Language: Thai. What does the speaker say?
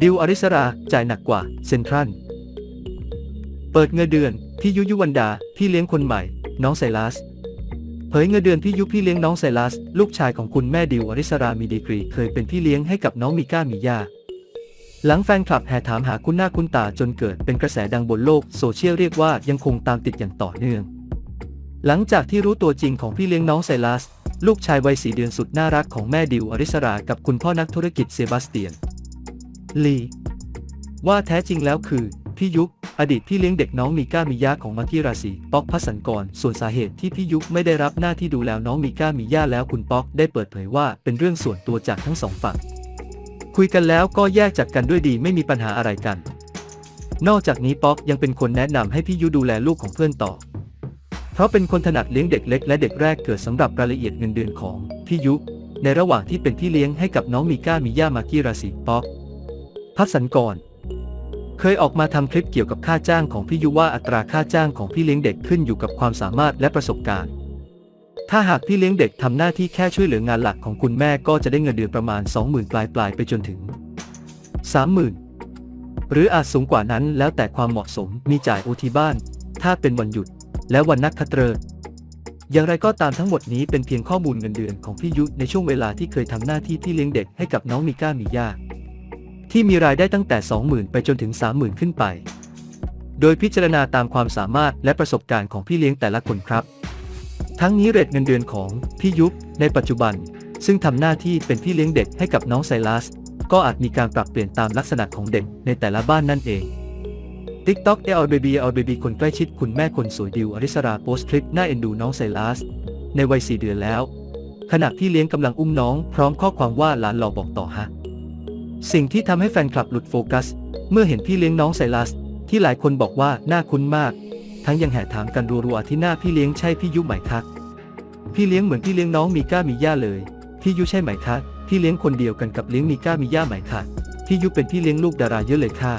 ดิวอริสราจ่ายหนักกว่าเซ็นทรัล เปิดเงินเดือนพี่ยุยุวันดาพี่เลี้ยงคนใหม่ น้องไซรัส เผยเงินเดือนพี่ยุพี่เลี้ยงน้องไซรัส ลูกชายของคุณแม่ดิวอริสรามีดีกรี เคยเป็นพี่เลี้ยงให้กับน้องมิก้ามิยาหลังแฟนคลับแห่ถามหาคุณหน้าคุณตาจนเกิดเป็นกระแสดังบนโลกโซเชียลเรียกว่ายังคงตามติดอย่างต่อเนื่อง หลังจากที่รู้ตัวจริงของพี่เลี้ยงน้องไซรัส ลูกชายวัยสี่เดือนสุดน่ารักของแม่ดิวอริสรากับคุณพ่อนักธุรกิจเซบาสเตียน ลี ว่าแท้จริงแล้วคือ พี่ยุคอดีตพี่เลี้ยงเด็กน้องมีก้ามียาของมากี้ราศีป๊อกพัสันกร ส่วนสาเหตุที่พี่ยุคไม่ได้รับหน้าที่ดูแลน้องมีก้ามีย่าแล้วคุณป๊อกได้เปิดเผยว่าเป็นเรื่องส่วนตัวจากทั้งสองฝั่ง คุยกันแล้วก็แยกจากกันด้วยดีไม่มีปัญหาอะไรกัน นอกจากนี้ป๊อกยังเป็นคนแนะนำให้พี่ยุดูแลลูกของเพื่อนต่อ เพราะเป็นคนถนัดเลี้ยงเด็กเล็กและเด็กแรกเกิดสำหรับรายละเอียดเงินเดือนของพี่ยุ ในระหว่างที่เป็นพี่เลี้ยงให้กับน้องมีก้ามีย่ามากี้ราศีป๊อกพัฒสันกรเคยออกมาทำคลิปเกี่ยวกับค่าจ้างของพี่ยุว่าอัตราค่าจ้างของพี่เลี้ยงเด็กขึ้นอยู่กับความสามารถและประสบการณ์ ถ้าหากพี่เลี้ยงเด็กทำหน้าที่แค่ช่วยเหลืองานหลักของคุณแม่ก็จะได้เงินเดือนประมาณ 20,000ปลายปลายๆไปจนถึง 30,000 หรืออาจสูงกว่านั้นแล้วแต่ความเหมาะสมมีจ่ายโอทีบ้าน ถ้าเป็นวันหยุด และวันนักขัตฤกษ์อย่างไรก็ตามทั้งหมดนี้เป็นเพียงข้อมูลเงินเดือนของพี่ยุในช่วงเวลาที่เคยทำหน้าที่พี่เลี้ยงเด็กให้กับน้องมิก้ามิยาที่มีรายได้ตั้งแต่ 20,000 ไปจนถึง 30,000 ขึ้นไป โดยพิจารณาตามความสามารถและประสบการณ์ของพี่เลี้ยงแต่ละคนครับ ทั้งนี้เรทเงินเดือนของพี่ยุบในปัจจุบัน ซึ่งทำหน้าที่เป็นพี่เลี้ยงเด็กให้กับน้องไซรัสก็อาจมีการปรับเปลี่ยนตามลักษณะของเด็กในแต่ละบ้านนั่นเอง TikTok a l Baby a l Baby คนใกล้ชิดคุณแม่คนสวยดิวอริสราโพสต์คลิปน่าเอ็นดูน้องไซรัส ในวัย4เดือนแล้ว ขณะพี่เลี้ยงกำลังอุ้มน้อง พร้อมข้อความว่าหลานหล่อบอกต่อฮะ สิ่งที่ทำให้แฟนคลับหลุดโฟกัส เมื่อเห็นพี่เลี้ยงน้องไซรัส ที่หลายคนบอกว่าน่าคุ้นมาก ทั้งยังแห่ถามกันรัวๆที่หน้าพี่เลี้ยงใช่พี่ยุไหมคะพี่เลี้ยงเหมือนพี่เลี้ยงน้องมีก้ามีย่าเลยพี่ยุใช่ไหมคะพี่เลี้ยงคนเดียวกันกับเลี้ยงมีก้ามีย่าไหมคะพี่ยุเป็นพี่เลี้ยงลูกดาราเยอะเลยค่ะ